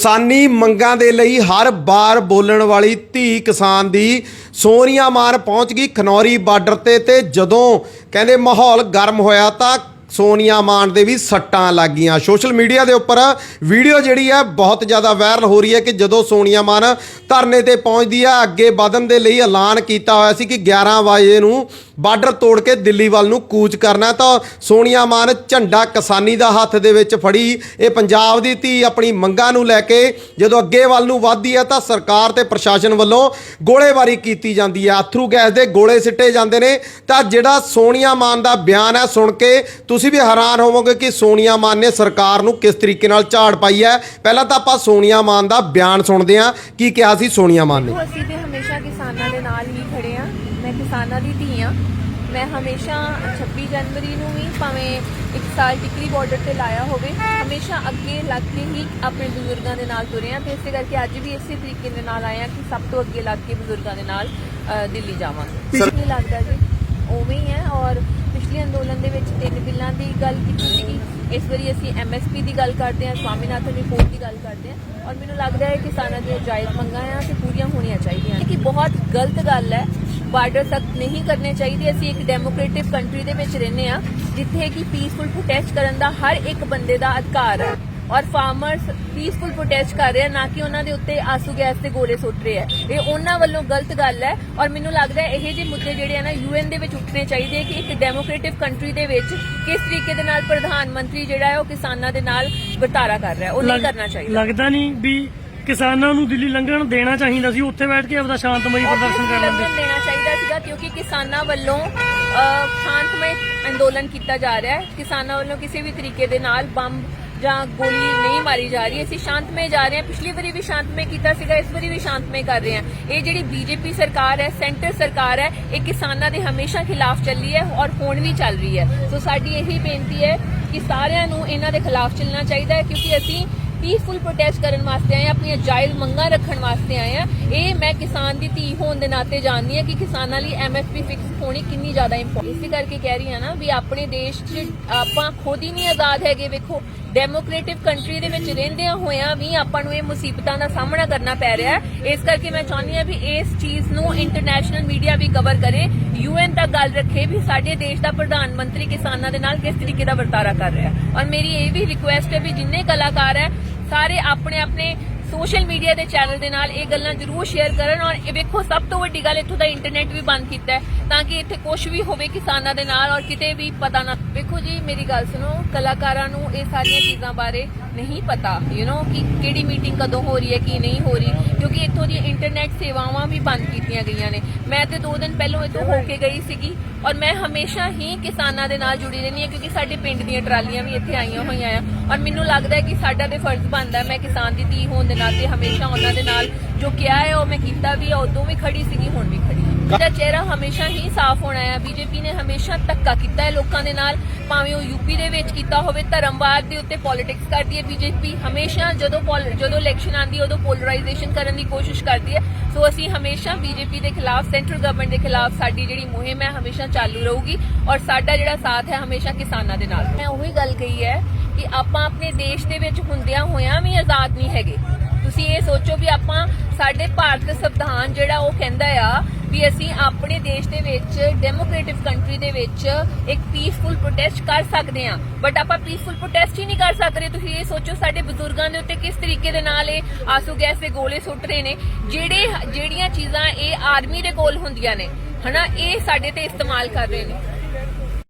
ਕਿਸਾਨੀ ਮੰਗਾਂ ਦੇ ਲਈ ਹਰ ਵਾਰ ਬੋਲਣ ਵਾਲੀ ਧੀ ਕਿਸਾਨ ਦੀ ਸੋਨੀਆ ਮਾਨ ਪਹੁੰਚ ਗਈ ਖਨੌਰੀ ਬਾਰਡਰ ਤੇ ਤੇ ਜਦੋਂ ਕਹਿੰਦੇ ਮਾਹੌਲ ਗਰਮ ਹੋਇਆ ਤਾਂ ਸੋਨੀਆ ਮਾਨ ਦੇ ਵੀ ਸੱਟਾਂ ਲੱਗੀਆਂ। ਸੋਸ਼ਲ ਮੀਡੀਆ ਦੇ ਉੱਪਰ ਵੀਡੀਓ ਜਿਹੜੀ ਹੈ ਬਹੁਤ ਜ਼ਿਆਦਾ ਵਾਇਰਲ ਹੋ ਰਹੀ ਹੈ ਕਿ ਜਦੋਂ ਸੋਨੀਆ ਮਾਨ ਧਰਨੇ ਤੇ ਪਹੁੰਚਦੀ ਹੈ, ਅੱਗੇ ਵਧਣ ਦੇ ਲਈ ਐਲਾਨ ਕੀਤਾ ਹੋਇਆ ਸੀ ਕਿ 11 ਵਜੇ ਨੂੰ ਬਾਰਡਰ ਤੋੜ ਕੇ ਦਿੱਲੀ ਵੱਲ ਨੂੰ ਕੂਚ ਕਰਨਾ ਤਾਂ ਸੋਨੀਆ ਮਾਨ ਝੰਡਾ ਕਿਸਾਨੀ ਦਾ ਹੱਥ ਦੇ ਵਿੱਚ ਫੜੀ। ਇਹ ਪੰਜਾਬ ਦੀ ਧੀ ਆਪਣੀ ਮੰਗਾਂ ਨੂੰ ਲੈ ਕੇ ਜਦੋਂ ਅੱਗੇ ਵੱਲ ਨੂੰ ਵੱਧਦੀ ਹੈ, ਤਾਂ ਸਰਕਾਰ ਤੇ ਪ੍ਰਸ਼ਾਸਨ ਵੱਲੋਂ ਗੋਲੇਬਾਰੀ ਕੀਤੀ ਜਾਂਦੀ ਹੈ। ਅਥਰੂ ਗੈਸ ਦੇ ਗੋਲੇ ਸਿੱਟੇ ਜਾਂਦੇ ਨੇ। ਤਾਂ ਜਿਹੜਾ ਸੋਨੀਆ ਮਾਨ ਦਾ ਬਿਆਨ ਹੈ, ਸੁਣ ਕੇ ਤੁਸੀਂ ਵੀ ਹੈਰਾਨ ਹੋਵੋਗੇ ਕਿ ਸੋਨੀਆ ਮਾਨ ਨੇ ਸਰਕਾਰ ਨੂੰ ਕਿਸ ਤਰੀਕੇ ਨਾਲ ਝਾੜ ਪਾਈ ਹੈ। ਪਹਿਲਾਂ ਤਾਂ ਆਪਾਂ ਸੋਨੀਆ ਮਾਨ ਦਾ ਬਿਆਨ ਸੁਣਦੇ ਹਾਂ। ਕੀ ਕਿਹਾ ਸੀ ਸੋਨੀਆ ਮਾਨ ਨੇ? ਅਸੀਂ ਤੇ ਹਮੇਸ਼ਾ ਕਿਸਾਨਾਂ ਦੇ ਨਾਲ ਹੀ ਖੜੇ ਆ ਮੈਂ ਕਿਸਾਨਾਂ ਦੀ ਧੀ ਆ ਮੈਂ ਹਮੇਸ਼ਾ 26 ਜਨਵਰੀ ਨੂੰ ਵੀ ਭਾਵੇਂ ਇੱਕ ਸਾਲ ਟਿਕਰੀ ਬਾਰਡਰ ਤੇ ਲਾਇਆ ਹੋਵੇ ਹਮੇਸ਼ਾ ਅੱਗੇ ਲੱਗ ਕੇ ਹੀ ਆਪਣੇ ਬਜ਼ੁਰਗਾਂ ਦੇ ਨਾਲ ਤੁਰੇ ਆ ਤੇ ਇਸੇ ਕਰਕੇ ਅੱਜ ਵੀ ਇਸੇ ਤਰੀਕੇ ਦੇ ਨਾਲ ਆਏ ਆ ਕਿ ਸਭ ਤੋਂ ਅੱਗੇ ਲੱਗ ਕੇ ਬਜ਼ੁਰਗਾਂ ਦੇ ਨਾਲ ਦਿੱਲੀ ਜਾਵਾਂਗੇ। ਨਹੀਂ ਲੱਗਦਾ ਜੀ। ਉਵੇਂ ਹੀ ਹੈ ਔਰ ਪਿਛਲੇ ਅੰਦੋਲਨ ਦੇ ਵਿੱਚ ਤਿੰਨ ਬਿੱਲਾਂ ਗੱਲ ਕੀਤੀ ਸੀਗੀ। ਇਸ ਵਾਰੀ ਅਸੀਂ ਐਮਐਸਪੀ ਦੀ ਗੱਲ ਕਰਦੇ ਹਾਂ, ਸਵਾਮੀਨਾਥਨ ਰਿਪੋਰਟ ਦੀ ਗੱਲ ਕਰਦੇ ਹਾਂ ਔਰ ਮੈਨੂੰ ਲੱਗਦਾ ਹੈ ਕਿਸਾਨਾਂ ਦੀਆਂ ਜਾਇਜ਼ ਮੰਗਾਂ ਆ ਤੇ ਪੂਰੀਆਂ ਹੋਣੀਆਂ ਚਾਹੀਦੀਆਂ ਕਿ ਬਹੁਤ ਗਲਤ ਗੱਲ ਹੈ। ਬਾਰਡਰ ਸਖਤ ਨਹੀਂ ਕਰਨੇ ਚਾਹੀਦੇ। ਅਸੀਂ ਇੱਕ ਡੈਮੋਕ੍ਰੈਟਿਕ ਕੰਟਰੀ ਦੇ ਵਿੱਚ ਰਹਿੰਦੇ ਆ ਜਿੱਥੇ ਕਿ ਪੀਸਫੁਲ ਪ੍ਰੋਟੈਸਟ ਕਰਨ ਦਾ ਹਰ ਇੱਕ ਬੰਦੇ ਦਾ ਅਧਿਕਾਰ ਹੈ। ਔਰ ਫਾਰਮਰਸ ਪੀਸਫੁਲ ਪ੍ਰੋਟੈਸਟ ਕਰ ਰਹੇ ਆ ਨਾ ਕਿ ਉਹਨਾਂ ਦੇ ਉੱਤੇ ਆਸੂ ਗੈਸ ਤੇ ਗੋਲੇ ਸੁੱਟ ਰਹੇ ਆ। ਇਹ ਉਹਨਾਂ ਵੱਲੋਂ ਗਲਤ ਗੱਲ ਹੈ ਔਰ ਮੈਨੂੰ ਲੱਗਦਾ ਹੈ ਇਹ ਜਿਹੇ ਮੁੱਦੇ ਜਿਹੜੇ ਆ ਨਾ ਯੂਐਨ ਦੇ ਵਿੱਚ ਉੱਠਣੇ ਚਾਹੀਦੇ ਕਿ ਇੱਕ ਡੈਮੋਕ੍ਰੇਟਿਕ ਕੰਟਰੀ ਦੇ ਵਿੱਚ ਕਿਸ ਤਰੀਕੇ ਦੇ ਨਾਲ ਪ੍ਰਧਾਨ ਮੰਤਰੀ ਜਿਹੜਾ ਹੈ ਉਹ ਕਿਸਾਨਾਂ ਦੇ ਨਾਲ ਵਰਤਾਰਾ ਕਰ ਰਿਹਾ। ਉਹ ਨਹੀਂ ਕਰਨਾ ਚਾਹੀਦਾ। ਲੱਗਦਾ ਨਹੀਂ ਵੀ ਕਿਸਾਨਾਂ ਨੂੰ ਦਿੱਲੀ ਲੰਘਣ ਦੇਣਾ ਚਾਹੀਦਾ ਸੀ ਉੱਥੇ ਬੈਠ ਕੇ ਆਪਦਾ ਸ਼ਾਂਤਮਈ ਪ੍ਰਦਰਸ਼ਨ ਕਰ ਲੈਂਦੇ। ਦੇਣਾ ਚਾਹੀਦਾ ਸੀਗਾ ਕਿਉਂਕਿ ਕਿਸਾਨਾਂ ਵੱਲੋਂ ਸ਼ਾਂਤਮਈ ਅੰਦੋਲਨ ਕੀਤਾ ਜਾ ਰਿਹਾ ਹੈ। ਕਿਸਾਨਾਂ ਵੱਲੋਂ ਕਿਸੇ ਵੀ ਤਰੀਕੇ ਦੇ ਨਾਲ ਬੰਬ ਜਾਂ ਗੋਲੀ ਨਹੀਂ ਮਾਰੀ ਜਾ ਰਹੀ, ਅਸੀਂ ਸ਼ਾਂਤਮਈ ਜਾ ਰਹੇ ਹਾਂ। ਪਿਛਲੀ ਵਾਰੀ ਵੀ ਸ਼ਾਂਤਮਈ ਕੀਤਾ ਸੀਗਾ, ਇਸ ਵਾਰੀ ਵੀ ਸ਼ਾਂਤਮਈ ਕਰ ਰਹੇ ਹਾਂ। ਇਹ ਜਿਹੜੀ ਬੀਜੇਪੀ ਸਰਕਾਰ ਹੈ, ਸੈਂਟਰ ਸਰਕਾਰ ਹੈ, ਇਹ ਕਿਸਾਨਾਂ ਦੇ ਹਮੇਸ਼ਾ ਖਿਲਾਫ ਚੱਲੀ ਹੈ ਔਰ ਹੁਣ ਵੀ ਚੱਲ ਰਹੀ ਹੈ। ਸੋ ਸਾਡੀ ਇਹੀ ਬੇਨਤੀ ਹੈ ਕਿ ਸਾਰਿਆਂ ਨੂੰ ਇਹਨਾਂ ਦੇ ਖਿਲਾਫ ਚੱਲਣਾ ਚਾਹੀਦਾ ਹੈ, ਕਿਉਂਕਿ ਅਸੀਂ ਪੀਸਫੁਲ ਪ੍ਰੋਟੈਸਟ ਕਰਨ ਵਾਸਤੇ ਆਏ ਹਾਂ, ਆਪਣੀਆਂ ਜਾਇਜ਼ ਮੰਗਾਂ ਰੱਖਣ ਵਾਸਤੇ ਆਏ ਆ ਇਹ ਮੈਂ ਕਿਸਾਨ ਦੀ ਧੀ ਹੋਣ ਦੇ ਨਾਤੇ ਜਾਣਦੀ ਹਾਂ ਕਿ ਕਿਸਾਨਾਂ ਲਈ ਐਮਐਸਪੀ ਫਿਕਸ ਹੋਣੀ ਕਿੰਨੀ ਜ਼ਿਆਦਾ ਇੰਪੋਰਟੈਂਟ ਇਸੇ ਕਰਕੇ ਕਹਿ ਰਹੀ ਹਾਂ ਨਾ ਵੀ ਆਪਣੇ ਦੇਸ਼ 'ਚ ਆਪਾਂ ਖੁਦ ਹੀ ਨਹੀਂ ਆਜ਼ਾਦ ਹੈਗੇ। ਵੇਖੋ ਡੈਮੋਕ੍ਰੇਟਿਕ ਕੰਟਰੀ ਦੇ ਵਿੱਚ ਰਹਿੰਦਿਆਂ ਹੋਇਆਂ ਵੀ ਆਪਾਂ ਨੂੰ ਇਹ ਮੁਸੀਬਤਾਂ ਦਾ ਸਾਹਮਣਾ ਕਰਨਾ ਪੈ ਰਿਹਾ ਹੈ। ਇਸ ਕਰਕੇ ਮੈਂ ਚਾਹੁੰਦੀ ਹਾਂ ਵੀ ਇਸ ਚੀਜ਼ ਨੂੰ ਇੰਟਰਨੈਸ਼ਨਲ ਮੀਡੀਆ ਵੀ ਕਵਰ ਕਰੇ। ਯੂਐਨ ਤੱਕ ਗੱਲ ਰੱਖੇ ਵੀ ਸਾਡੇ ਦੇਸ਼ ਦਾ ਪ੍ਰਧਾਨ ਮੰਤਰੀ ਕਿਸਾਨਾਂ ਦੇ ਨਾਲ ਕਿਸ ਤਰੀਕੇ ਦਾ ਵਰਤਾਰਾ ਕਰ ਰਿਹਾ ਔਰ ਮੇਰੀ ਇਹ ਵੀ ਰਿਕੁਐਸਟ ਹੈ ਵੀ ਜਿੰਨੇ ਕਲਾਕਾਰ ਹੈ ਸਾਰੇ ਆਪਣੇ ਆਪਣੇ ਸੋਸ਼ਲ ਮੀਡੀਆ ਦੇ ਚੈਨਲ ਦੇ ਨਾਲ ਇਹ ਗੱਲਾਂ ਜ਼ਰੂਰ ਸ਼ੇਅਰ ਕਰਨ ਔਰ ਇਹ ਵੇਖੋ, ਸਭ ਤੋਂ ਵੱਡੀ ਗੱਲ ਇੱਥੋਂ ਦਾ ਇੰਟਰਨੈਟ ਵੀ ਬੰਦ ਕੀਤਾ ਹੈ ਤਾਂ ਕਿ ਇੱਥੇ ਕੁਝ ਵੀ ਹੋਵੇ ਕਿਸਾਨਾਂ ਦੇ ਨਾਲ ਔਰ ਕਿਤੇ ਵੀ ਪਤਾ ਨਾ ਵੇਖੋ ਜੀ, ਮੇਰੀ ਗੱਲ ਸੁਣੋ, ਕਲਾਕਾਰਾਂ ਨੂੰ ਇਹ ਸਾਰੀਆਂ ਚੀਜ਼ਾਂ ਬਾਰੇ ਨਹੀਂ ਪਤਾ ਯੂ نو ਕਿ ਕਿਹੜੀ ਮੀਟਿੰਗ ਕਦੋਂ ਹੋ ਰਹੀ ਹੈ, ਕੀ ਨਹੀਂ ਹੋ ਰਹੀ, ਕਿਉਂਕਿ ਇੱਥੋਂ ਦੀਆਂ ਇੰਟਰਨੈਟ ਸੇਵਾਵਾਂ ਵੀ ਬੰਦ ਕੀਤੀਆਂ ਗਈਆਂ ਨੇ। ਮੈਂ ਤੇ 2 ਦਿਨ ਪਹਿਲਾਂ ਇੱਥੋਂ ਹੋ ਕੇ ਗਈ ਸੀਗੀ ਔਰ ਮੈਂ ਹਮੇਸ਼ਾ ਹੀ ਕਿਸਾਨਾਂ ਦੇ ਨਾਲ ਜੁੜੀ ਰਹਿੰਦੀ ਹਾਂ, ਕਿਉਂਕਿ ਸਾਡੇ ਪਿੰਡ ਦੀਆਂ ਟਰਾਲੀਆਂ ਵੀ ਇੱਥੇ ਆਈਆਂ ਹੋਈਆਂ ਆ। ਔਰ ਮੈਨੂੰ ਲੱਗਦਾ ਹੈ ਕਿ ਸਾਡਾ ਤੇ ਫਰਜ਼ ਬਣਦਾ, ਮੈਂ ਕਿਸਾਨ ਦੀ ਧੀ ਹੋਣ ਦੇ ਨਾਤੇ ਹਮੇਸ਼ਾ ਉਹਨਾਂ ਦੇ ਨਾਲ ਜੋ ਕਿਹਾ ਹੈ, ਉਹ ਮੈਂ ਕੀਤਾ ਵੀ ਹੈ, ਉਦੋਂ ਵੀ ਖੜੀ ਸੀਗੀ, ਹੁਣ ਵੀ ਖੜੀ ਹਾਂ ਚਿਹਰਾ ਹਮੇਸ਼ਾ ਹੀ ਸਾਫ਼ ਹੋਣਾ ਹੈ। ਬੀਜੇਪੀ ਨੇ ਹਮੇਸ਼ਾ ਧੱਕਾ ਕੀਤਾ ਹੈ ਲੋਕਾਂ ਦੇ ਨਾਲ। ਭਾਵੇਂ ਉਹ ਯੂਪੀ ਦੇ ਵਿੱਚ ਕੀਤਾ ਹੋਵੇ, ਧਰਮਵਾਦ ਦੇ ਉੱਤੇ ਪੋਲਿਟਿਕਸ ਕਰਦੀ ਹੈ ਬੀਜੇਪੀ। ਹਮੇਸ਼ਾ ਜਦੋਂ ਪੋਲ- ਜਦੋਂ ਇਲੈਕਸ਼ਨ ਆਉਂਦੀ ਹੈ, ਉਦੋਂ ਪੋਲਰਾਈਜੇਸ਼ਨ ਕਰਨ ਦੀ ਕੋਸ਼ਿਸ਼ ਕਰਦੀ ਹੈ। ਸੋ ਅਸੀਂ ਹਮੇਸ਼ਾ ਬੀਜੇਪੀ ਦੇ ਖਿਲਾਫ ਸੈਂਟਰਲ ਗਵਰਨਮੈਂਟ ਦੇ ਖਿਲਾਫ ਸਾਡੀ ਜਿਹੜੀ ਮੁਹਿੰਮ ਹੈ, ਹਮੇਸ਼ਾ ਚਾਲੂ ਰਹੂਗੀ ਔਰ ਸਾਡਾ ਜਿਹੜਾ ਸਾਥ ਹੈ, ਹਮੇਸ਼ਾ ਕਿਸਾਨਾਂ ਦੇ ਨਾਲ ਮੈਂ ਉਹੀ ਗੱਲ ਕਹੀ ਹੈ ਕਿ ਆਪਾਂ ਆਪਣੇ ਦੇਸ਼ ਦੇ ਵਿੱਚ ਹੁੰਦਿਆਂ ਹੋਇਆਂ ਵੀ ਆਜ਼ਾਦ ਨਹੀਂ ਹੈਗੇ। ਤੁਸੀਂ ਇਹ ਸੋਚੋ ਵੀ ਆਪਾਂ ਸਾਡੇ ਭਾਰਤ ਸੰਵਿਧਾਨ ਜਿਹੜਾ ਉਹ ਕਹਿੰਦਾ ਆ ਵੀ ਅਸੀਂ ਆਪਣੇ ਦੇਸ਼ ਦੇ ਵਿੱਚ ਡੈਮੋਕ੍ਰੈਟਿਕ ਕੰਟਰੀ ਦੇ ਵਿੱਚ ਇੱਕ ਪੀਸਫੁਲ ਪ੍ਰੋਟੈਸਟ ਕਰ ਸਕਦੇ ਹਾਂ। ਬਟ ਆਪਾਂ ਪੀਸਫੁਲ ਪ੍ਰੋਟੈਸਟ ਹੀ ਨਹੀਂ ਕਰ ਸਕਦੇ। ਤੁਸੀਂ ਇਹ ਸੋਚੋ ਸਾਡੇ ਬਜ਼ੁਰਗਾਂ ਦੇ ਉੱਤੇ ਕਿਸ ਤਰੀਕੇ ਦੇ ਨਾਲ ਇਹ ਆਸੂ ਗੈਸ ਦੇ ਗੋਲੇ ਸੁੱਟ ਰਹੇ ਨੇ। ਜਿਹੜੇ, ਜਿਹੜੀਆਂ ਚੀਜ਼ਾਂ ਇਹ ਆਰਮੀ ਦੇ ਕੋਲ ਹੁੰਦੀਆਂ ਨੇ, ਹਨਾ, ਇਹ ਸਾਡੇ ਤੇ ਇਸਤੇਮਾਲ ਕਰ ਰਹੇ ਨੇ।